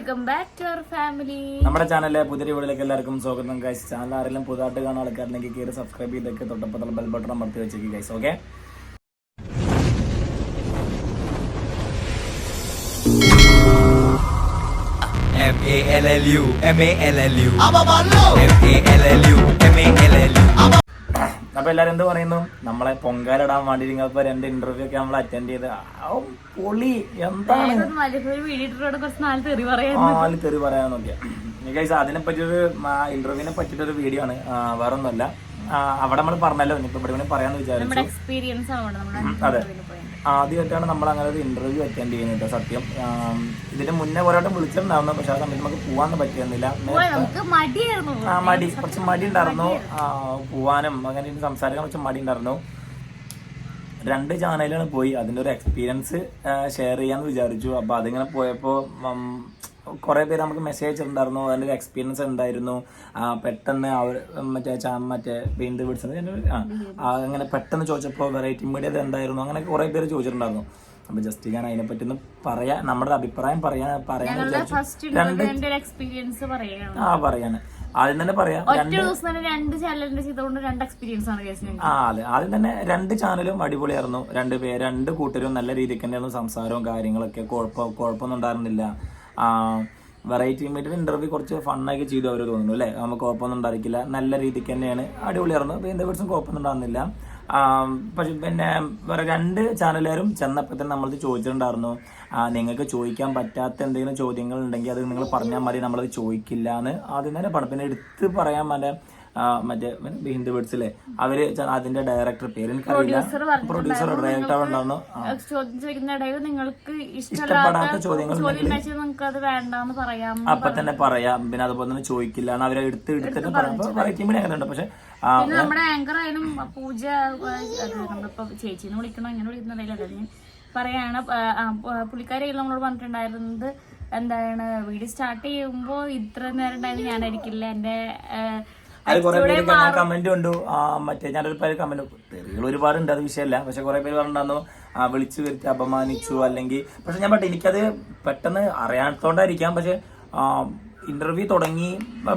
Welcome back to our family. നമ്മുടെ ചാനലിലെ പുതിയ വീഡിയോയിലേക്ക് എല്ലാവർക്കും സ്വാഗതം. ഗൈസ് ചാനൽ ആരെങ്കിലും പുതുതായിട്ട് കാണാൻ ആൾക്കാരിലേക്ക് കയറി സബ്സ്ക്രൈബ് ചെയ്തൊക്കെ തൊട്ടപ്പത്തുള്ള ബെൽ ബട്ടൺ അമർത്തി വെച്ചേക്ക് guys okay M A L L U M A L L U. M A L L U M A L L U. അപ്പൊ എല്ലാരും എന്ത് പറയുന്നു? നമ്മളെ പൊങ്കാലിടാൻ വേണ്ടി നിങ്ങൾക്ക് രണ്ട് ഇന്റർവ്യൂ ഒക്കെ നമ്മൾ അറ്റൻഡ് ചെയ്ത്. പൊളി എന്താണ്? നാല് തെറി പറയാൻ ഗൈസ് അതിനെ പറ്റിയൊരു ഇന്റർവ്യൂവിനെ പറ്റിയിട്ടൊരു വീഡിയോ ആണ്. വേറൊന്നുമല്ല. അവിടെ നമ്മൾ പറഞ്ഞല്ലോ ഇനിയിപ്പോ ഇവിടെ പറയാന്ന് വിചാരിച്ചു. എക്സ്പീരിയൻസ് ആണ് നമ്മുടെ അതെ. ആദ്യമായിട്ടാണ് നമ്മൾ അങ്ങനെ ഒരു ഇന്റർവ്യൂ അറ്റൻഡ് ചെയ്യുന്നത് സത്യം. ഇതിന്റെ ഇതിന് മുന്നേ ഒരാട്ടം വിളിച്ചിട്ടുണ്ടായിരുന്നു പക്ഷെ ആ സമയത്ത് നമുക്ക് പോകാൻ പറ്റിയിരുന്നില്ല. ആ മടി കുറച്ച് മടി ഉണ്ടായിരുന്നു. പോവാനും അങ്ങനെ സംസാരിക്കാൻ കുറച്ച് മടി ഉണ്ടായിരുന്നു. രണ്ട് ചാനലാണ് പോയി. അതിന്റെ ഒരു എക്സ്പീരിയൻസ് ഷെയർ ചെയ്യാന്ന് വിചാരിച്ചു. അപ്പൊ അതിങ്ങനെ പോയപ്പോ കുറെ പേര് നമുക്ക് മെസ്സേജ് അയച്ചിട്ടുണ്ടായിരുന്നു അതിന്റെ ഒരു എക്സ്പീരിയൻസ് ഉണ്ടായിരുന്നു പെട്ടെന്ന് അവർ മറ്റേ ചാ- മറ്റേ വീണ്ടും പിടിച്ചത് അങ്ങനെ പെട്ടെന്ന് ചോദിച്ചപ്പോൾ വെറൈറ്റി മീഡിയ എന്തായിരുന്നു? അങ്ങനെ കുറെ പേര് ചോദിച്ചിട്ടുണ്ടായിരുന്നു. അപ്പൊ ജസ്റ്റ് ഞാൻ അതിനെ പറ്റി ഒന്ന് പറയാ നമ്മുടെ അഭിപ്രായം പറയാ പറയാൻ രണ്ട് എക്സ്പീരിയൻസ് പറയാം ആ പറയാന് ആദ്യം തന്നെ പറയാം രണ്ട് ചാനലിന്റെ ചെയ്തുകൊണ്ട് രണ്ട് എക്സ്പീരിയൻസ് ആണ് ആ അതെ. ആദ്യം തന്നെ രണ്ട് ചാനലും അടിപൊളിയായിരുന്നു. രണ്ട് പേര് രണ്ട് കൂട്ടരും നല്ല രീതിക്ക് തന്നെയായിരുന്നു സംസാരവും കാര്യങ്ങളൊക്കെ. കുഴപ്പം കുഴപ്പമൊന്നും ഉണ്ടായിരുന്നില്ല. വെറൈറ്റി മീറ്റർ ഇന്റർവ്യൂ കുറച്ച് ഫണ്ണാക്കി ചെയ്തു അവർ തോന്നുന്നു അല്ലേ? നമുക്ക് കുഴപ്പമൊന്നും ഉണ്ടായിരിക്കില്ല. നല്ല രീതിക്ക് തന്നെയാണ്. അടിപൊളിയായിരുന്നു. എന്ത് കുറിച്ചും കുഴപ്പമൊന്നും ഉണ്ടാകുന്നില്ല പക്ഷെ പിന്നെ വേറെ രണ്ട് ചാനലുകാരും ചെന്നപ്പോൾ തന്നെ നമ്മളത് ചോദിച്ചിട്ടുണ്ടായിരുന്നു. നിങ്ങൾക്ക് ചോദിക്കാൻ പറ്റാത്ത എന്തെങ്കിലും ചോദ്യങ്ങൾ ഉണ്ടെങ്കിൽ അത് നിങ്ങൾ പറഞ്ഞാൽ മതി നമ്മളത് ചോദിക്കില്ല എന്ന് ആദ്യം തന്നെ പറഞ്ഞു പിന്നെ എടുത്ത് പറയാൻ ആ, മറ്റേ ഹിന്ദു ബേഡ്സിലെ അവർ അതിന്റെ ഡയറക്ടർ പേര് എനിക്കറിയില്ല. പ്രൊഡ്യൂസർ ഡയറക്ടർ ഉണ്ടായിരുന്നു. ചോദ്യം നിങ്ങൾക്ക് ഇഷ്ടപ്പെടാത്ത ചോദ്യങ്ങൾ അപ്പൊ തന്നെ പറയാം. പിന്നെ അതുപോലെ തന്നെ ചോദിക്കില്ല അവരെ എടുത്ത് എടുത്തിട്ട് പറയുമ്പോൾ അങ്ങനെ ഉണ്ട് പക്ഷെ നമ്മുടെ ആങ്കർ ആയാലും പൂജ നമ്മളിപ്പോ ചേച്ചിന്ന് വിളിക്കണം എങ്ങനെ വിളിക്കുന്നില്ല ഞാൻ പറയാണ് പുള്ളിക്കാരെയും നമ്മളോട് പറഞ്ഞിട്ടുണ്ടായിരുന്നത്. എന്താണ് വീഡിയോ സ്റ്റാർട്ട് ചെയ്യുമ്പോൾ ഇത്ര നേരം ഉണ്ടായിരുന്നു ഞാനായിരിക്കില്ല. എന്റെ ആ, അത് കുറെ പേര് കമന്റ് ഉണ്ട് ആ, മറ്റേ ഞാനൊരു പേര് കമന്റ് തെറികൾ ഒരുപാടുണ്ട് അത് വിഷയമല്ല. പക്ഷെ കുറെ പേര് പറഞ്ഞിട്ടുണ്ടായിരുന്നു ആ, വിളിച്ചു വരുത്തി അപമാനിച്ചു അല്ലെങ്കിൽ പക്ഷെ ഞാൻ പറ്റേ എനിക്കത് പെട്ടെന്ന് അറിയാത്തോണ്ടായിരിക്കാം പക്ഷെ ഇന്റർവ്യൂ തുടങ്ങി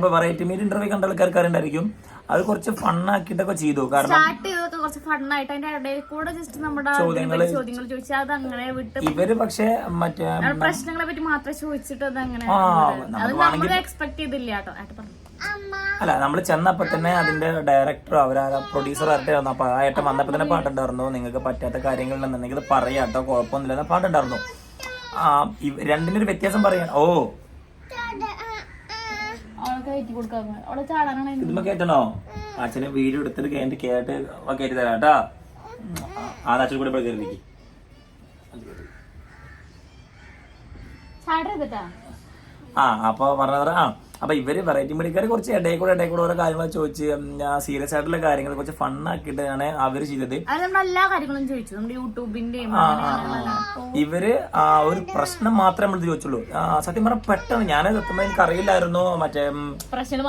വെറൈറ്റി മീറ്റ് ഇന്റർവ്യൂ കണ്ട ആൾക്കാർക്കാരുണ്ടായിരിക്കും അത് കുറച്ച് ഫണ്ണാക്കിട്ടൊക്കെ ചെയ്തു. കാരണം കുറച്ച് ഫണ്ണായിട്ട് അതിന്റെ ഇടയിൽ കൂടെ ജസ്റ്റ് നമ്മുടെ ചോദ്യങ്ങൾ ചോദിച്ചാൽ അത് അങ്ങനെ വിട്ട് ഇവർ പക്ഷെ മറ്റേ പ്രശ്നങ്ങളെ പറ്റി മാത്രമേ ചോദിച്ചിട്ട് അത് അങ്ങനെ അത് നമ്മൾ എക്സ്പെക്ട് ചെയ്തില്ല കേട്ടോ. അല്ല നമ്മൾ ചെന്നപ്പോ തന്നെ അതിന്റെ ഡയറക്ടറോ അവരാ പ്രൊഡ്യൂസർ ആയിട്ട് വന്നു. അപ്പൊ ആ ഏട്ടൻ വന്നപ്പോ തന്നെ പാട്ടുണ്ടായിരുന്നു. നിങ്ങൾക്ക് പറ്റാത്ത കാര്യങ്ങൾ പറയാം പറയാട്ടോ കുഴപ്പമൊന്നുമില്ല പാട്ടുണ്ടായിരുന്നു. ആ രണ്ടിനൊരു വ്യത്യാസം പറയാൻ ഓ. കേട്ടണോ അച്ഛനെ വീഡിയോ എടുത്തിട്ട് കേട്ട് കേട്ട് കയറ്റി തരാം കേട്ടാ. ആ അച്ഛൻ കൂടെ കയറി ആ അപ്പൊ പറഞ്ഞ. ആ. അപ്പൊ ഇവർ വെറൈറ്റി മീഡിയക്കാർ കുറച്ച് ഇടയിൽ കൂടെ ഇടയിൽ കൂടെ ഓരോ കാര്യങ്ങൾ ചോദിച്ച് സീരിയസ് ആയിട്ടുള്ള കാര്യങ്ങൾ കുറച്ച് ഫണ്ണാക്കിയിട്ടാണ് അവർ ചെയ്തത്. എല്ലാ കാര്യങ്ങളും ചോദിച്ചു. നമ്മുടെ. ഇവർ ആ ഒരു പ്രശ്നം മാത്രമേ നമ്മൾ ചോദിച്ചുള്ളൂ. സത്യം പറഞ്ഞാൽ പെട്ടെന്ന് ഞാൻ സത്യം എനിക്ക് അറിയില്ലായിരുന്നു മറ്റേ പ്രശ്നം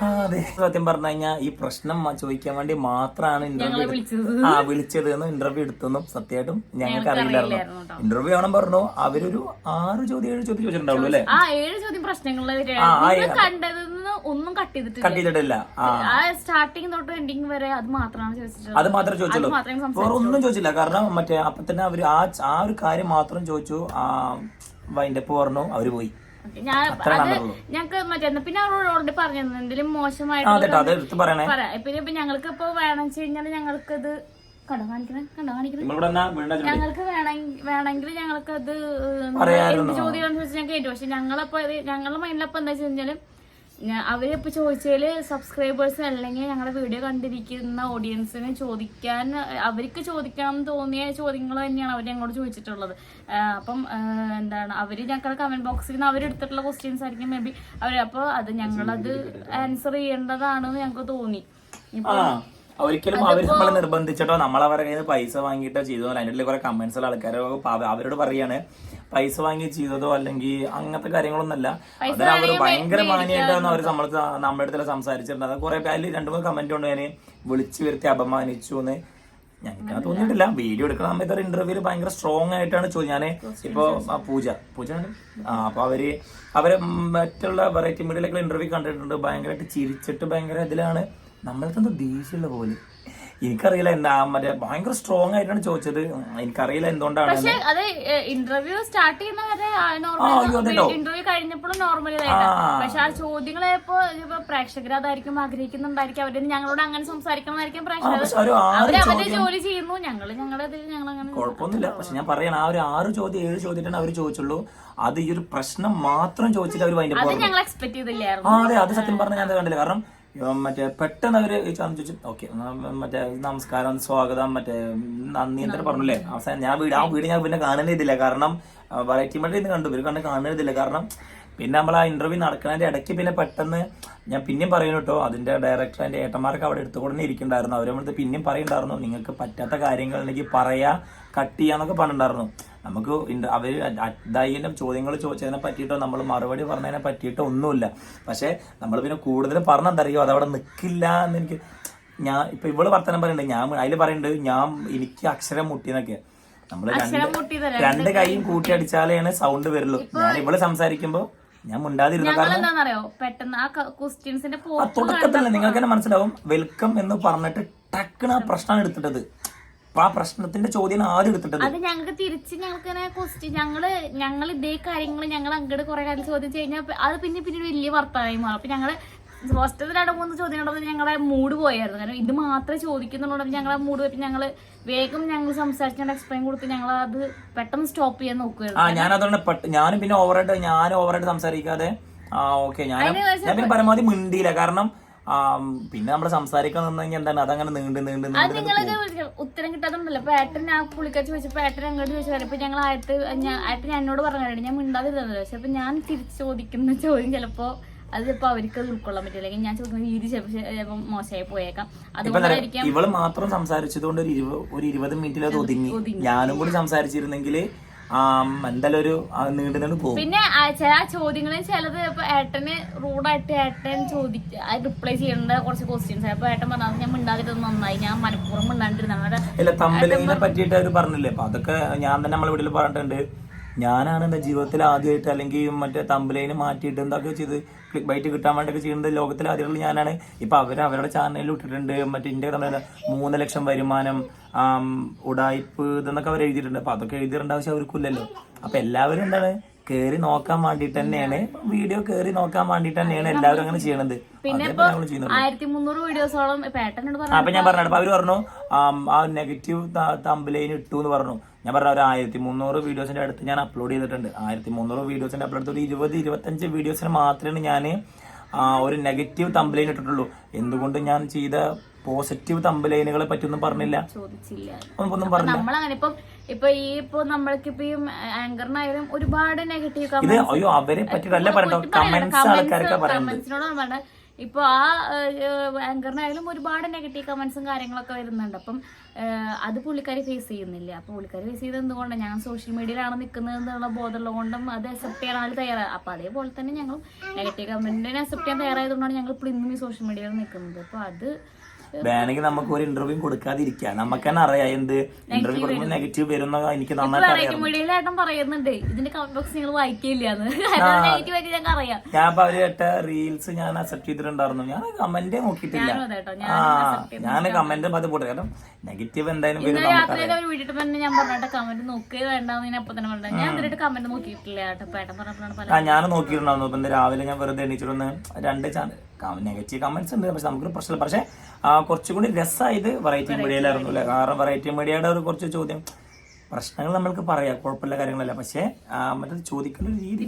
ആ, അതെ. സത്യം പറഞ്ഞു കഴിഞ്ഞാൽ ഈ പ്രശ്നം മ- ചോദിക്കാൻ വേണ്ടി മാത്രമാണ് ഇന്റർവ്യൂ വിളിച്ചത്. ആ വിളിച്ചത് എന്ന് ഇന്റർവ്യൂ എടുത്തെന്നും സത്യമായിട്ടും ഞങ്ങൾക്ക് അറിയില്ലായിരുന്നു. ഇന്റർവ്യൂ ആണെന്ന് പറഞ്ഞു അവരൊരു ആറ് ചോദ്യം ഏഴ് ചോദ്യം ചോദിച്ചിട്ടുണ്ടാവുള്ളൂ അല്ലേ? ആ ഏഴ് ചോദ്യം ആ, ആ, കണ്ടതെന്ന് ഒന്നും കട്ട് ചെയ്തിട്ടില്ല. കട്ട് ചെയ്തിട്ടില്ല ആ സ്റ്റാർട്ടിങ് തൊട്ട് എൻഡിങ് വരെ അത് മാത്രമാണ് ചോദിച്ചിട്ടുള്ളത്. അത് മാത്രമേ ചോദിച്ചുള്ളൂ. വേറെ ഒന്നും ചോദിച്ചില്ല. കാരണം മറ്റേ അപ്പൊ തന്നെ അവർ ആ ആ ഒരു കാര്യം മാത്രം ചോദിച്ചു. ആ വൈൻഡപ്പ് പറഞ്ഞു. അവർ പോയി. ഞാൻ അത് ഞങ്ങൾക്ക് മറ്റേ പിന്നെ അവരോട് പറഞ്ഞു എന്തെങ്കിലും മോശമായിട്ട് പിന്നെ ഞങ്ങൾക്ക് ഇപ്പൊ വേണം വെച്ച് കഴിഞ്ഞാൽ ഞങ്ങൾക്കത് കണ്ടോ കാണിക്കണേ കണ്ടോ കാണിക്കണേ. ഞങ്ങൾക്ക് വേണമെങ്കിൽ ഞങ്ങൾക്ക് അത്. എന്ത് ചോദ്യം ചോദിച്ചാൽ ഞാൻ കേട്ടു. പക്ഷെ ഞങ്ങളപ്പോ ഞങ്ങളുടെ മൈൻഡിലപ്പോ എന്താ വെച്ച് കഴിഞ്ഞാൽ അവരിപ്പോ ചോദിച്ചാൽ സബ്സ്ക്രൈബേഴ്സ് അല്ലെങ്കിൽ ഞങ്ങളുടെ വീഡിയോ കണ്ടിരിക്കുന്ന ഓഡിയൻസിന് ചോദിക്കാൻ അവർക്ക് ചോദിക്കാൻ തോന്നിയ ചോദ്യങ്ങൾ തന്നെയാണ് അവർ ഞങ്ങളോട് ചോദിച്ചിട്ടുള്ളത്. അപ്പം എന്താണ് അവർ ഞങ്ങളുടെ കമന്റ് ബോക്സിൽ നിന്ന് അവരെടുത്തിട്ടുള്ള ക്വസ്റ്റ്യൻസ് ആയിരിക്കും മേ ബി അവർ അപ്പോൾ അത് ഞങ്ങളത് ആൻസർ ചെയ്യേണ്ടതാണെന്ന് ഞങ്ങൾക്ക് തോന്നി. ആ ഒരിക്കലും അവർ നമ്മളെ നിർബന്ധിച്ചിട്ടോ നമ്മൾ അവരുടെ കയ്യിൽ നിന്ന് പൈസ വാങ്ങിയിട്ടോ ചെയ്തോ അതിന്റെ കുറെ കമന്റ്സ് ഉള്ള ആൾക്കാരോ അവരോട് പറയാണ് പൈസ വാങ്ങി ചെയ്തതോ അല്ലെങ്കിൽ അങ്ങനത്തെ കാര്യങ്ങളൊന്നല്ല അതായത് അവർ ഭയങ്കര മാനിയായിട്ടാണ് അവർ നമ്മൾ നമ്മുടെ അടുത്ത് സംസാരിച്ചിട്ടുണ്ട് അത് കുറെ പേര് രണ്ടു മൂന്ന് കമന്റ് കൊണ്ട് ഞാൻ വിളിച്ചു വരുത്തി അപമാനിച്ചു എന്ന്. ഞങ്ങൾക്ക് തോന്നിയിട്ടില്ല. വീഡിയോ എടുക്കുന്ന സമയത്ത് ഒരു ഇന്റർവ്യൂൽ ഭയങ്കര സ്ട്രോങ് ആയിട്ടാണ് ചോദിച്ചത് ഞാൻ ഇപ്പോ പൂജ. പൂജ ആണ്? ആ അപ്പൊ അവർ അവർ മറ്റുള്ള വെറൈറ്റി മീഡിയയിലൊക്കെ ഇന്റർവ്യൂ കണ്ടിട്ടുണ്ട്. ഭയങ്കരമായിട്ട് ചിരിച്ചിട്ട് ഭയങ്കര ഇതിലാണ്. നമ്മൾക്ക് എന്തോ ദേഷ്യമുള്ള പോലെ? എനിക്കറിയില്ല എന്താ മറ്റേ ഭയങ്കര സ്ട്രോങ് ആയിട്ടാണ് ചോദിച്ചത്. എനിക്കറിയില്ല എന്തുകൊണ്ടാണ് പക്ഷേ അത് ഇന്റർവ്യൂ സ്റ്റാർട്ട് ചെയ്യുന്ന വരെ നോർമൽ. Interview കഴിഞ്ഞപ്പോഴും normal. പക്ഷെ ആ ചോദ്യങ്ങളെപ്പോ ഇപ്പൊ പ്രേക്ഷകർ അതായിരിക്കും ആഗ്രഹിക്കുന്നുണ്ടായിരിക്കും. അവർ ഞങ്ങളോട് അങ്ങനെ സംസാരിക്കണമായിരിക്കും പ്രേക്ഷകർ അവർ അവരുടെ ജോലി ചെയ്യുന്നു. ഞങ്ങൾ ഞങ്ങളുടെ ഞങ്ങൾ അങ്ങനെ കുഴപ്പമൊന്നുമില്ല. പക്ഷെ ഞാൻ പറയണ ആ ഒരു ആറ് ചോദ്യം ഏഴ് ചോദ്യത്തിനാണ് അവർ ചോദിച്ചുള്ളൂ. അത് ഈ ഒരു പ്രശ്നം മാത്രം ചോദിച്ചിട്ട് അവർ അതിന്റെ അത് ഞങ്ങൾ എക്സ്പെക്ട് ചെയ്തില്ലായിരുന്നു. ആ അതെ അത് സത്യം പറഞ്ഞാൽ ഞാൻ കണ്ടില്ല. കാരണം ഇവൻ മറ്റേ പെട്ടെന്ന് അവർ ചോദിച്ചു ഓക്കെ മറ്റേ നമസ്കാരം സ്വാഗതം മറ്റേ നന്ദി എന്തൊക്കെ പറഞ്ഞില്ലേ? അവസാനം ഞാൻ വീട് ആ വീട് ഞാൻ പിന്നെ കാണുന്നേ ഇതില്ല. കാരണം വെറൈറ്റി മറ്റേ ഇത് കണ്ടു. ഇവർ കണ്ട് കാണുന്നതില്ല കാരണം പിന്നെ നമ്മൾ ആ ഇന്റർവ്യൂ നടക്കുന്നതിന്റെ ഇടയ്ക്ക് പിന്നെ പെട്ടെന്ന് ഞാൻ പിന്നെയും പറയുന്നു കേട്ടോ അതിന്റെ ഡയറക്ടർ അതിന്റെ ഏട്ടന്മാർക്ക് അവിടെ എടുത്തുകൊണ്ട് ഇരിക്കുന്നുണ്ടായിരുന്നു. അവരെ അടുത്ത് പിന്നെയും പറയുന്നുണ്ടായിരുന്നു നിങ്ങൾക്ക് പറ്റാത്ത കാര്യങ്ങൾ ഉണ്ടെങ്കിൽ പറയാ കട്ട് ചെയ്യാന്നൊക്കെ പറഞ്ഞിട്ടുണ്ടായിരുന്നു. നമുക്ക് അവർ അതായാലും ചോദ്യങ്ങൾ ചോദിച്ചതിനെ പറ്റിയിട്ടോ നമ്മൾ മറുപടി പറഞ്ഞതിനെ പറ്റിയിട്ടോ ഒന്നുമില്ല. പക്ഷേ നമ്മൾ പിന്നെ കൂടുതൽ പറഞ്ഞെന്തറിയോ അതവിടെ നിൽക്കില്ല എന്ന് എനിക്ക് ഞാൻ ഇപ്പൊ ഇവൾ വർത്തനം പറയുന്നുണ്ട് ഞാൻ അതിൽ പറയുന്നുണ്ട് ഞാൻ എനിക്ക് അക്ഷരം മുട്ടിന്നൊക്കെ. നമ്മൾ രണ്ട് രണ്ട് കൈയും കൂട്ടി അടിച്ചാലാണ് സൗണ്ട് വരുള്ളൂ. ഞാൻ ഇവൾ സംസാരിക്കുമ്പോ ഞാൻ മുണ്ടാതിരുന്നു കാരണം നിങ്ങൾക്ക് തന്നെ മനസ്സിലാവും വെൽക്കം എന്ന് പറഞ്ഞിട്ട് ടക്കണ ആ പ്രശ്നമാണ് എടുത്തിട്ടത്. ആ പ്രശ്നത്തിന്റെ ചോദ്യം ആദ്യം എടുത്തിട്ടത്. അത് ഞങ്ങൾക്ക് തിരിച്ച് ഞങ്ങൾക്ക് ക്വസ്റ്റ്യൻ ഞങ്ങൾ ഞങ്ങൾ ഇതേ കാര്യങ്ങൾ ഞങ്ങൾ അങ്ങോട്ട് കുറെ കാര്യം ചോദിച്ചു കഴിഞ്ഞാൽ അത് പിന്നെ പിന്നെ വലിയ വർത്തമാനമായി മാറും. അപ്പൊ ഞങ്ങൾ ഹോസ്റ്റലിൽ രണ്ട് മൂന്ന് ചോദ്യം ഞങ്ങളെ മൂഡ് പോയായിരുന്നു. കാരണം ഇത് മാത്രമേ ചോദിക്കുന്നുള്ളൂ. ഞങ്ങളെ മൂഡ് പോയി ഞങ്ങൾ വേഗം ഞങ്ങൾ സംസാരിച്ചാൽ എക്സ്പ്ലെയിൻ കൊടുത്ത് ഞങ്ങൾ അത് പെട്ടെന്ന് സ്റ്റോപ്പ് ചെയ്യാൻ നോക്കുകയായിരുന്നു ആ ഞാൻ അതുകൊണ്ട് ഞാനും പിന്നെ ഓവറായിട്ട് ഞാൻ ഓവറായിട്ട് സംസാരിക്കാതെ ആ ഓക്കെ ഞാൻ ഞാൻ പിന്നെ പരമാവധി മിണ്ടിയില്ല. കാരണം പിന്നെ നമ്മൾ സംസാരിക്കാൻ നിന്നെങ്കിൽ എന്താണ്? അതങ്ങനെ നീണ്ട് നീണ്ട് അത് ഉത്തരം കിട്ടാതുണ്ടല്ലോ പേട്ടൻ ആ പുള്ളിക്കാർ ചോദിച്ചപ്പോ പേട്ടൻ അങ്ങോട്ട് ചോദിച്ചു ഇപ്പൊ ഞങ്ങൾ ആയിട്ട് ആയിട്ട് ഞാൻ എന്നോട് പറഞ്ഞു ഞാൻ മിണ്ടാതിരുന്നല്ലോ പക്ഷെ അപ്പൊ ഞാൻ തിരിച്ചു ചോദിക്കുന്ന ചോദ്യം ചിലപ്പോ അത് ചിലപ്പോ അവർക്ക് ഉൾക്കൊള്ളാൻ പറ്റില്ല. അല്ലെങ്കിൽ ഞാൻ ചോദിക്കുന്ന രീതി ചിലപ്പോ മോശമായി പോയേക്കാം. അതുകൊണ്ടായിരിക്കും ഇവൾ മാത്രം സംസാരിച്ചതുകൊണ്ട് ഒരു ഇരുപത് ഒരു ഇരുപത് മിനിറ്റിൽ അത് ഒതുങ്ങി. ഞാനും കൂടി സംസാരിച്ചിരുന്നെങ്കിൽ എന്തായാലും ഒരു ആ, നീണ്ടു നീണ്ടു പോകും. പിന്നെ ചില ചോദ്യങ്ങളിൽ ചിലത് ഇപ്പൊ ഏട്ടന് റൂഡായിട്ട് ഏട്ടൻ ചോദിക്ക റിപ്ലൈ ചെയ്യേണ്ട കുറച്ച് ക്വസ്റ്റ്യൻസ് അപ്പൊ ഏട്ടൻ പറഞ്ഞത് ഞാൻ മിണ്ടാതിരുന്നത് നന്നായി. ഞാൻ മനഃപൂർവം മിണ്ടാണ്ടിരുന്ന ഇല്ല പറ്റിയിട്ട് അവർ പറഞ്ഞില്ലേ? അപ്പൊ അതൊക്കെ ഞാൻ തന്നെ നമ്മളെ വീട്ടിൽ പറഞ്ഞിട്ടുണ്ട്. ഞാനാണ് എന്റെ ജീവിതത്തിൽ ആദ്യമായിട്ട് അല്ലെങ്കിൽ മറ്റേ തമ്പലൈന് മാറ്റിയിട്ട് എന്തൊക്കെ ചെയ്ത് ക്ലിക്ക് ബൈറ്റ് കിട്ടാൻ വേണ്ടിയൊക്കെ ചെയ്യുന്നത് ലോകത്തിൽ ആദ്യമുള്ള ഞാനാണ്. ഇപ്പൊ അവർ അവരുടെ ചാനലിൽ ഇട്ടിട്ടുണ്ട്. മറ്റേ ഇന്ത്യ തമ്മിൽ മൂന്ന് ലക്ഷം വരുമാനം ഉടായ്പ് ഇതെന്നൊക്കെ അവർ എഴുതിയിട്ടുണ്ട്. അപ്പൊ അതൊക്കെ എഴുതിയിടേണ്ട ആവശ്യം അവർക്കില്ലല്ലോ. അപ്പൊ എല്ലാവരും എന്താണ് കേറി നോക്കാൻ വേണ്ടിട്ട് തന്നെയാണ്. വീഡിയോ കേറി നോക്കാൻ വേണ്ടിട്ട് തന്നെയാണ് എല്ലാവരും അങ്ങനെ ചെയ്യണത്. പിന്നെ അതേ ഇപ്പൊ ആയിരത്തി മുന്നൂറ് വീഡിയോസോളം ഇപ്പൊ ഏട്ടനോട് ആ, പറഞ്ഞു അപ്പൊ ഞാൻ പറഞ്ഞു അപ്പൊ അവർ പറഞ്ഞു ആ നെഗറ്റീവ് തമ്പലൈൻ ഇട്ടു എന്ന് പറഞ്ഞു. ഞാൻ പറഞ്ഞ ഒരു ആയിരത്തി മുന്നൂറ് വീഡിയോസിന്റെ അടുത്ത് ഞാൻ അപ്ലോഡ് ചെയ്തിട്ടുണ്ട്. ആയിരത്തി മുന്നൂറ് വീഡിയോസിന്റെ അപ്ലോഡ് ഒരു ഇരുപത് ഇരുപത്തഞ്ച് വീഡിയോസിന് മാത്രമേ ഞാൻ ഒരു നെഗറ്റീവ് തമ്പലൈൻ ഇട്ടിട്ടുള്ളൂ. എന്തുകൊണ്ട് ഞാൻ ചെയ്ത പോസിറ്റീവ് തമ്പിലൈനുകളെ പറ്റി ഒന്നും പറഞ്ഞില്ല? ഒന്നും പറഞ്ഞില്ല. ഇപ്പം ഇപ്പൊ ഈ ഇപ്പൊ നമ്മൾക്കിപ്പോ ഈ ആങ്കറിനായാലും ഒരുപാട് നെഗറ്റീവ് അവരെ കമന്റ്സ് കമന്റ്സിനോട് പറഞ്ഞ ഇപ്പൊ ആ ആങ്കറിനായാലും ഒരുപാട് നെഗറ്റീവ് കമന്റ്സും കാര്യങ്ങളൊക്കെ വരുന്നുണ്ട്. അപ്പം അത് പുള്ളിക്കാരി ഫേസ് ചെയ്യുന്നില്ല. അപ്പൊ പുള്ളിക്കാരി ഫേസ് ചെയ്ത് എന്തുകൊണ്ടാണ് ഞാൻ സോഷ്യൽ മീഡിയയിലാണ് നിൽക്കുന്നത് എന്നുള്ള ബോധമുള്ളത് കൊണ്ടും അത് അക്സെപ്റ്റ് ചെയ്യാനാണ് തയ്യാറാണ് അപ്പൊ അതേപോലെ തന്നെ ഞങ്ങൾ നെഗറ്റീവ് കമന്റിനെ അക്സെപ്റ്റ് ചെയ്യാൻ തയ്യാറായതുകൊണ്ടാണ് ഞങ്ങൾ ഇപ്പോൾ ഇന്നും ഈ സോഷ്യൽ മീഡിയയിൽ നിൽക്കുന്നത് അപ്പൊ അത് വേണമെങ്കിൽ നമുക്ക് ഒരു ഇന്റർവ്യൂ കൊടുക്കാതിരിക്കാം. നമുക്ക് തന്നെ അറിയാം എന്ത് ഇന്റർവ്യൂ കൊടുക്കുമ്പോൾ നെഗറ്റീവ് വരുന്ന എനിക്ക് നന്നായിട്ട് പറയുന്നുണ്ട്. ഇതിന്റെ കമന്റ് ബോക്സ് നിങ്ങൾ ഞാൻ അപ്പൊ അവർ കേട്ട റീൽസ് ഞാൻ അക്സെപ്റ്റ് ചെയ്തിട്ടുണ്ടായിരുന്നു. ഞാൻ കമന്റ് നോക്കിയിട്ടില്ല. ആ ഞാൻ കമന്റ് അത് പോട്ടെ. കാരണം നെഗറ്റീവ് എന്തായാലും വരും വീട്ടിൽ തന്നെ ഞാൻ പറഞ്ഞിട്ട് കമന്റ് നോക്കുക വേണ്ടെന്ന് അപ്പൊ തന്നെ ഞാൻ കമന്റ് നോക്കിയിട്ടില്ല പറഞ്ഞപ്പോഴാണ് ഞാൻ നോക്കിയിട്ടുണ്ടായിരുന്നു. ഇപ്പൊ രാവിലെ ഞാൻ വെറുതെ എണീച്ചിട്ടൊന്ന് രണ്ട് ചാനൽ നെഗറ്റീവ് കമന്റ്സ് ഉണ്ട്. പക്ഷെ നമുക്കൊരു പ്രശ്നമില്ല. പക്ഷെ കുറച്ചുകൂടി രസമായത് വെറൈറ്റി മീഡിയയിലായിരുന്നു അല്ലേ? കാരണം വെറൈറ്റി മീഡിയയുടെ ഒരു കുറച്ച് ചോദ്യം. പ്രശ്നങ്ങൾ നമ്മൾക്ക് പറയാം. കുഴപ്പമില്ല കാര്യങ്ങളല്ല. പക്ഷേ മറ്റേ ചോദിക്കുന്ന രീതി.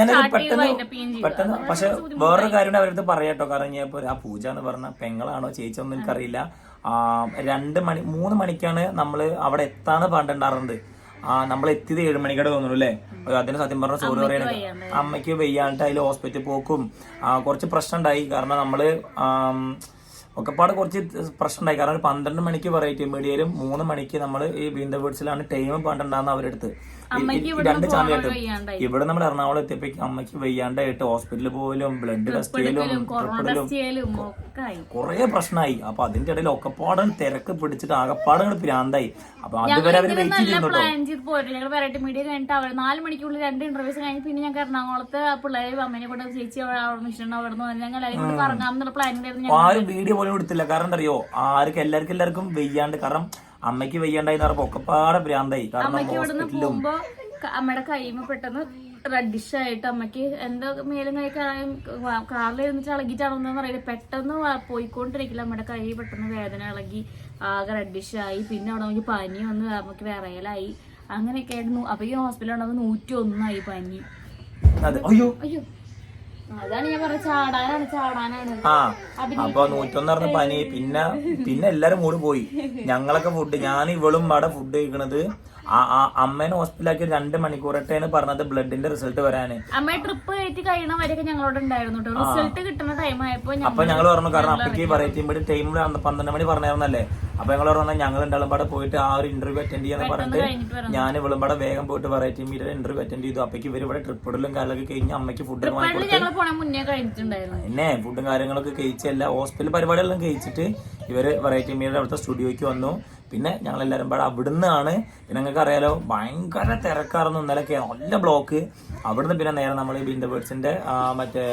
ഞാനത് പെട്ടെന്ന് പെട്ടെന്ന് പക്ഷെ വേറൊരു കാര്യം അവരടുത്ത് പറയാട്ടോ കാരണം ഞാൻ ഇപ്പൊ ആ പൂജ എന്ന് പറഞ്ഞ പെങ്ങളാണോ ചേച്ചിയൊന്നും എനിക്കറിയില്ല. രണ്ട് മണി മൂന്ന് മണിക്കാണ് നമ്മൾ അവിടെ എത്താന്ന് പറഞ്ഞിട്ടുണ്ടാറുണ്ട് ആ നമ്മൾ എത്തിയത് ഏഴ് മണിക്കടെ തോന്നുന്നു അല്ലേ? അതിന് സത്യം പറഞ്ഞ സോറി പറയുന്നത് അമ്മയ്ക്ക് വെയ്യാണ്ട് അതിൽ ഹോസ്പിറ്റലിൽ പോക്കും. കുറച്ച് പ്രശ്നം ഉണ്ടായി കാരണം നമ്മൾ ഒക്കെപ്പാട് കുറച്ച് പ്രശ്നം ഉണ്ടായി കാരണം പന്ത്രണ്ട് മണിക്ക് വെറൈറ്റി മീഡിയയിലും മൂന്ന് മണിക്ക് നമ്മൾ ഈ വീണ്ടും വേർഡ്സിലാണ് ടൈം പണ്ടുണ്ടാകുന്ന അവരെടുത്ത്. രണ്ട് വയ്യാണ്ടായി. ഇവിടെ നമ്മൾ എറണാകുളം എത്തിയപ്പോ അമ്മയ്ക്ക് വയ്യാണ്ടായിട്ട് ഹോസ്പിറ്റലിൽ പോലും ബ്ലഡ് ടെസ്റ്റ് ചെയ്യലും തിരക്കായി കുറേ പ്രശ്നമായി അപ്പൊ അതിന്റെ ഇടയിൽ ഒക്കെപ്പാടൻ തിരക്ക് പിടിച്ചിട്ട് ആകപ്പാടൻ പ്രാന്തായി അപ്പൊ അതുവരെ അവർ വെയിറ്റ് നല്ല ചെയ്യുന്നു പ്ലാൻ ചെയ്ത് പോയിട്ട് ഞങ്ങൾ വെറൈറ്റി മീഡിയ കഴിഞ്ഞിട്ട് അവർ നാല് മണിക്കുള്ളിൽ രണ്ട് ഇന്റർവ്യൂസ് കഴിഞ്ഞ് പിന്നെ ഞങ്ങൾക്ക് എറണാകുളത്ത് പിള്ളേരെ അമ്മേനെ കൂടെ ചേച്ചി അവിടെ മിഷൻ അവിടെ നിന്ന് ഞങ്ങൾ എല്ലാവരും കൂടി കറങ്ങാം എന്നുള്ള പ്ലാനിലായിരുന്നു ആരും വീഡിയോ പോലും എടുത്തില്ല. കാരണം അറിയോ? ആർക്കും എല്ലാവർക്കും എല്ലാവർക്കും വെയ്യാണ്ട്. കാരണം അമ്മയ്ക്ക് വെയ്യാണ്ടായി എന്ന് പറയുമ്പോ ഒക്കെപ്പാടെ ഭ്രാന്തായി. കാരണം ഹോസ്പിറ്റലും അമ്മയുടെ കൈമ പെട്ടെന്ന് റെഡിഷ് ആയിട്ട് അമ്മയ്ക്ക് എന്തോ മേലും കൈ കാറിൽ ഇരുന്നിട്ട് ഇളകിട്ടാണെന്ന് അറിയില്ല. പെട്ടെന്ന് പോയിക്കൊണ്ടിരിക്കില്ല. അമ്മയുടെ കൈ പെട്ടെന്ന് വേദന ഇളകി ആകെ റെഡിഷ് ആയി. പിന്നെ അവിടെ നമുക്ക് പനി വന്ന് അമ്മയ്ക്ക് വിറയലായി. അങ്ങനെയൊക്കെ ആയിരുന്നു അപ്പൊ ഈ ഹോസ്പിറ്റലിൽ ഉണ്ടാവുന്ന നൂറ്റി ഒന്നായി പനി. അയ്യോ. അയ്യോ. അതാണ് ഞാൻ പറഞ്ഞ ചാടാനാണ് ചാടാനാണ്. ആ അപ്പൊ നൂറ്റൊന്ന് പറഞ്ഞ പനി പിന്നെ പിന്നെ എല്ലാരും കൂടി പോയി. ഞങ്ങളൊക്കെ ഫുഡ് ഞാൻ ഇവളും അവിടെ ഫുഡ് കഴിക്കണത്. ആ ആ അമ്മേനെ ഹോസ്പിറ്റലാക്കി രണ്ട് മണിക്കൂറട്ടേന്ന് പറഞ്ഞത് ബ്ലഡിന്റെ റിസൾട്ട് വരാന്. അമ്മ ട്രിപ്പ് കയറ്റി കഴിയണ വരെയൊക്കെ ഞങ്ങളോട് ഉണ്ടായിരുന്നു റിസൾട്ട് കിട്ടുന്ന ടൈം ആയപ്പോ അപ്പൊ ഞങ്ങൾ പറഞ്ഞു കാരണം അപ്പക്ക് പറയറ്റി ടൈം പന്ത്രണ്ട് മണി പറഞ്ഞായിരുന്നല്ലേ? അപ്പൊ ഞങ്ങൾ പറഞ്ഞാൽ ഞങ്ങൾ രണ്ടാളും പാടെ പോയിട്ട് ആ ഒരു ഇന്റർവ്യൂ അറ്റൻഡ് ചെയ്യാന്ന് പറഞ്ഞിട്ട് ഞാൻ ഇവളും പാടെ വേഗം പോയിട്ട് വെറൈറ്റി മീഡിയ ഇന്റർവ്യൂ അറ്റൻഡ് ചെയ്തു. അപ്പക്ക് ഇവർ ഇവിടെ ട്രിപ്പ് ഇടലും കാലൊക്കെ കഴിഞ്ഞ് അമ്മയ്ക്ക് ഫുഡ് പിന്നെ ഫുഡും കാര്യങ്ങളൊക്കെ കഴിച്ചല്ല ഹോസ്പിറ്റൽ പരിപാടികളെല്ലാം കഴിച്ചിട്ട് ഇവർ വെറൈറ്റി മീഡിയ അവിടുത്തെ സ്റ്റുഡിയോയ്ക്ക് വന്നു. പിന്നെ ഞങ്ങൾ എല്ലാവരും പാടെ അവിടുന്നാണ്. പിന്നെ നിങ്ങൾക്ക് അറിയാലോ ഭയങ്കര തിരക്കാർന്നു ഇന്നലെയൊക്കെ നല്ല ബ്ലോക്ക് അവിടുന്ന് പിന്നെ നേരെ നമ്മൾ ബിന്ദ ബേർഡ്സിന്റെ മറ്റേ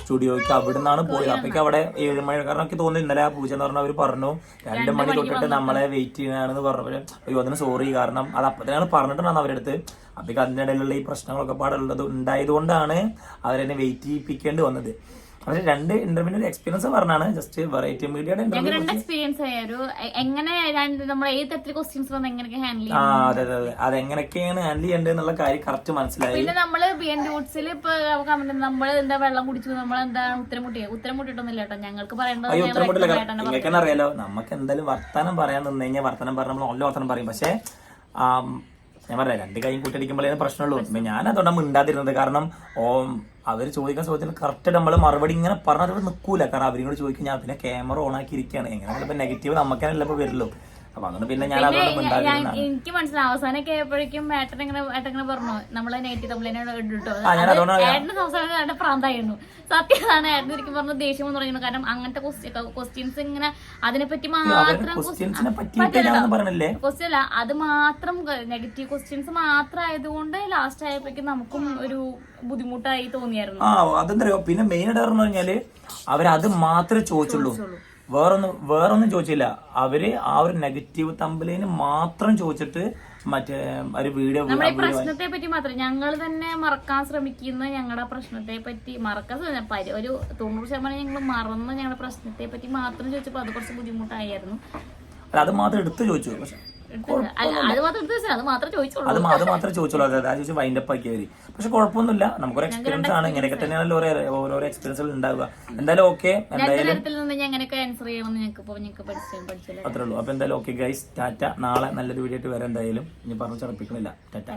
സ്റ്റുഡിയോയ്ക്ക് അവിടുന്നാണ് പോയത്. അപ്പൊക്ക് അവിടെ ഏഴ് മണി കാരണം എനിക്ക് തോന്നുന്നു ഇന്നലെ ആ പൂജ എന്ന് പറഞ്ഞാൽ അവർ പറഞ്ഞു. രണ്ട് മണി തൊട്ടിട്ട് നമ്മളെ വെയിറ്റ് ചെയ്യണമെന്ന് പറഞ്ഞു അയ്യോ അതിന് സോറി കാരണം അത് അപ്പത്തിനാണ് പറഞ്ഞിട്ടുണ്ടായിരുന്നു അവരടുത്ത് അടുത്ത്. അതിന്റെ ഇടയിലുള്ള ഈ പ്രശ്നങ്ങളൊക്കെ പാടുള്ളത് ഉണ്ടായതുകൊണ്ടാണ് അവരെന്നെ വെയിറ്റ് ചെയ്യിപ്പിക്കേണ്ടി വന്നത്. അവർ രണ്ട് ഇന്റർവ്യൂ എക്സ്പീരിയൻസ് പറഞ്ഞാണ്. ജസ്റ്റ് വെറൈറ്റി മീഡിയയുടെ ഇന്റർവ്യൂ രണ്ട് എക്സ്പീരിയൻസ് ആയ. ഒരു എ- എങ്ങനെ നമ്മൾ ഏത് തരത്തിൽ ക്വസ്റ്റ്യൻസ് വന്ന് എങ്ങനെയൊക്കെ ഹാൻഡിൽ ആ അതെ അതെ അതെ. അതെങ്ങനെയൊക്കെയാണ് ഹാൻഡിൽ ചെയ്യേണ്ടത് എന്നുള്ള കാര്യം കറക്റ്റ് മനസ്സിലായി. പിന്നെ നമ്മൾ ബി എൻ റൂട്ട്സിൽ ഇപ്പൊ കമന്റ് നമ്മൾ എന്താ വെള്ളം കുടിച്ചു നമ്മൾ എന്താ ഉത്തരം മുട്ടി ഉത്തരം മുട്ടിട്ടൊന്നുമില്ല കേട്ടോ. ഞങ്ങൾക്ക് അയ്യോ ഉത്തരം മുട്ടില്ല. നിങ്ങൾക്ക് അറിയാലോ നമുക്ക് എന്തായാലും വർത്തമാനം പറയാൻ നിന്ന് കഴിഞ്ഞാൽ വർത്തമാനം പറഞ്ഞാൽ നമ്മൾ നല്ല വർത്തമാനം പറയും. പക്ഷേ ഞാൻ പറയാം രണ്ട് കൈയും കൂട്ടിയടിക്കുമ്പോഴേ പ്രശ്നമുള്ളൂ. ഞാൻ അതുകൊണ്ടാണ് മിണ്ടാതിരുന്നത്. കാരണം ഓ അവർ ചോദിക്കാൻ ചോദ്യത്തിന് കറക്റ്റ് നമ്മൾ മറുപടി ഇങ്ങനെ പറഞ്ഞാൽ നിൽക്കൂല കാരണം അവരോട് ചോദിക്കും ഞാൻ പിന്നെ ക്യാമറ ഓൺ ആക്കി ഇരിക്കുകയാണ് എങ്ങനെ ഇപ്പൊ നെഗറ്റീവ് നമുക്കല്ല ഇപ്പൊ വരുള്ളൂ. അപ്പൊ അതുകൊണ്ട് പിന്നെ ഞാൻ അതുകൊണ്ട് എനിക്ക് മനസ്സിലായി. അവസാനൊക്കെ ആയപ്പോഴേക്കും ഏട്ടൻ ഇങ്ങനെ ഏട്ടൻ ഇങ്ങനെ പറഞ്ഞു. നമ്മളെ നൈറ്റ് തമ്മിൽ ഇട്ടോ ഏട്ടന്റെ സംസാരം ഏട്ടൻ പ്രാന്തായിരുന്നു. സത്യമാണ് ഏട്ടൻ ഇരിക്കും പറഞ്ഞ ദേഷ്യം എന്ന് പറയുന്നത് കാരണം അങ്ങനത്തെ ക്വസ്റ്റ്യൻസ് ഇങ്ങനെ അതിനെപ്പറ്റി മാത്രം ക്വസ്റ്റ്യൻ അല്ല അത് മാത്രം നെഗറ്റീവ് ക്വസ്റ്റ്യൻസ് മാത്രം ആയതുകൊണ്ട് ലാസ്റ്റ് ആയപ്പോഴേക്കും നമുക്കും ഒരു ബുദ്ധിമുട്ടായി തോന്നിയായിരുന്നു. ആ അതെന്തറിയോ പിന്നെ മെയിൻ ആയിട്ട് പറഞ്ഞു കഴിഞ്ഞാൽ അവരത് മാത്രമേ ചോദിച്ചുള്ളൂ. വേറൊന്നും വേറൊന്നും ചോദിച്ചില്ല. അവർ ആ ഒരു നെഗറ്റീവ് തമ്പലേന് മാത്രം ചോദിച്ചിട്ട് മറ്റേ ഒരു വീഡിയോ നമ്മുടെ പ്രശ്നത്തെ പറ്റി മാത്രം ഞങ്ങൾ തന്നെ മറക്കാൻ ശ്രമിക്കുന്ന ഞങ്ങളുടെ പ്രശ്നത്തെ പറ്റി മറക്കാൻ ഒരു തൊണ്ണൂറ് ശതമാനം ഞങ്ങൾ മറന്ന് ഞങ്ങളുടെ പ്രശ്നത്തെ പറ്റി മാത്രം ചോദിച്ചപ്പോൾ അത് കുറച്ച് ബുദ്ധിമുട്ടായിരുന്നു. അത് മാത്രം എടുത്ത് ചോദിച്ചു. പക്ഷെ അത് മാത്രം എടുത്ത് മാത്രം ചോദിച്ചോളൂ അത് മാത്രമേ ചോദിച്ചു വൈൻഡപ്പ് ആക്കിയവര് പക്ഷെ കുഴപ്പമൊന്നുമില്ല. നമുക്കൊരു എക്സ്പീരിയൻസ് ആണ്. ഇങ്ങനെയൊക്കെ തന്നെയാണല്ലോ ഓരോ ഓരോരോ എക്സ്പീരിയൻസുകൾ ഉണ്ടാവുക. എന്തായാലും ഓക്കെ എന്തായാലും അത്രേ ഉള്ളൂ. അപ്പൊ എന്തായാലും ഓക്കെ ഗൈസ് ടാറ്റ. നാളെ നല്ലൊരു വീഡിയോ ആയിട്ട് വരാം എന്തായാലും. ഇനി പറഞ്ഞു ചടപ്പിക്കണില്ല. ടാറ്റാ.